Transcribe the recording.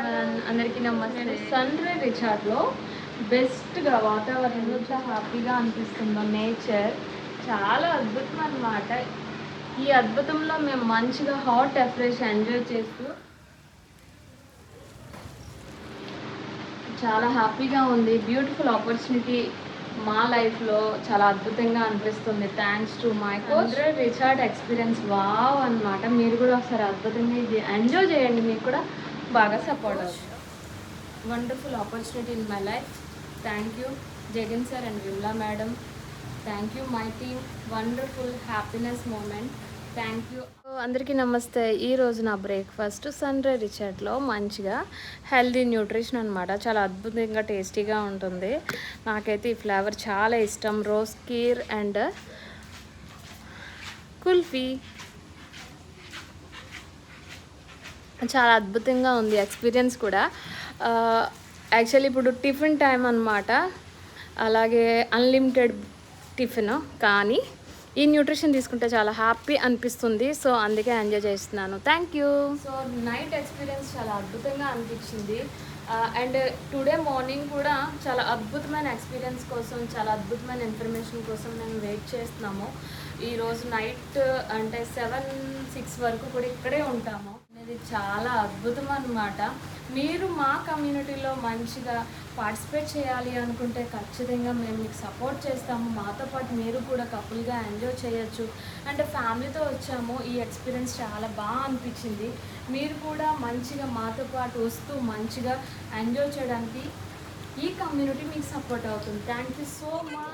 అందరికీ నమస్తే. సన్రే రిచార్డ్లో బెస్ట్గా వాతావరణంలో చాలా హ్యాపీగా అనిపిస్తుందో నేచర్ చాలా అద్భుతం అన్నమాట ఈ అద్భుతంలో మేము మంచిగా హాట్ ఫ్రెష్ ఎంజాయ్ చేస్తూ చాలా హ్యాపీగా ఉంది. బ్యూటిఫుల్ ఆపర్చునిటీ మా లైఫ్లో చాలా అద్భుతంగా అనిపిస్తుంది. Thanks to my coach Richard experience wow అన్నమాట. మీరు కూడా ఒకసారి అద్భుతంగా ఇది ఎంజాయ్ చేయండి. మీకు కూడా బాగా support wonderful opportunity in my life thank you Jagan sir and Vimla madam thank you my team wonderful happiness moment thank you అందరికీ నమస్తే. ఈరోజు నా బ్రేక్ఫాస్ట్ సన్ రే రిచార్ట్లో మంచిగా హెల్దీ న్యూట్రిషన్ అనమాట చాలా అద్భుతంగా టేస్టీగా ఉంటుంది. నాకైతే ఈ ఫ్లేవర్ చాలా ఇష్టం. Rose kheer and kulfi. చాలా అద్భుతంగా ఉంది ఎక్స్పీరియన్స్ కూడా. యాక్చువల్లీ ఇప్పుడు టిఫిన్ టైం అన్నమాట. అలాగే అన్లిమిటెడ్ టిఫిన్ కానీ ఈ న్యూట్రిషన్ తీసుకుంటే చాలా హ్యాపీ అనిపిస్తుంది. సో అందుకే ఎంజాయ్ చేస్తున్నాను. Thank you. So night experience చాలా అద్భుతంగా అనిపించింది. అండ్ టుడే మార్నింగ్ కూడా చాలా అద్భుతమైన ఎక్స్పీరియన్స్ కోసం చాలా అద్భుతమైన ఇన్ఫర్మేషన్ కోసం మేము వెయిట్ చేస్తున్నాము. ఈరోజు నైట్ అంటే సెవెన్ సిక్స్ వరకు కూడా ఇక్కడే ఉంటాము. అనేది చాలా అద్భుతం అన్నమాట. మీరు మా కమ్యూనిటీలో మంచిగా పార్టిసిపేట్ చేయాలి అనుకుంటే ఖచ్చితంగా మేము మీకు సపోర్ట్ చేస్తాము. మాతో పాటు మీరు కూడా కపుల్గా ఎంజాయ్ చేయొచ్చు. అంటే ఫ్యామిలీతో వచ్చాము. ఈ ఎక్స్పీరియన్స్ చాలా బాగా అనిపించింది. మీరు కూడా మంచిగా మాతో పాటు వస్తూ మంచిగా ఎంజాయ్ చేయడానికి ఈ కమ్యూనిటీ మీకు సపోర్ట్ అవుతుంది. Thank you so much.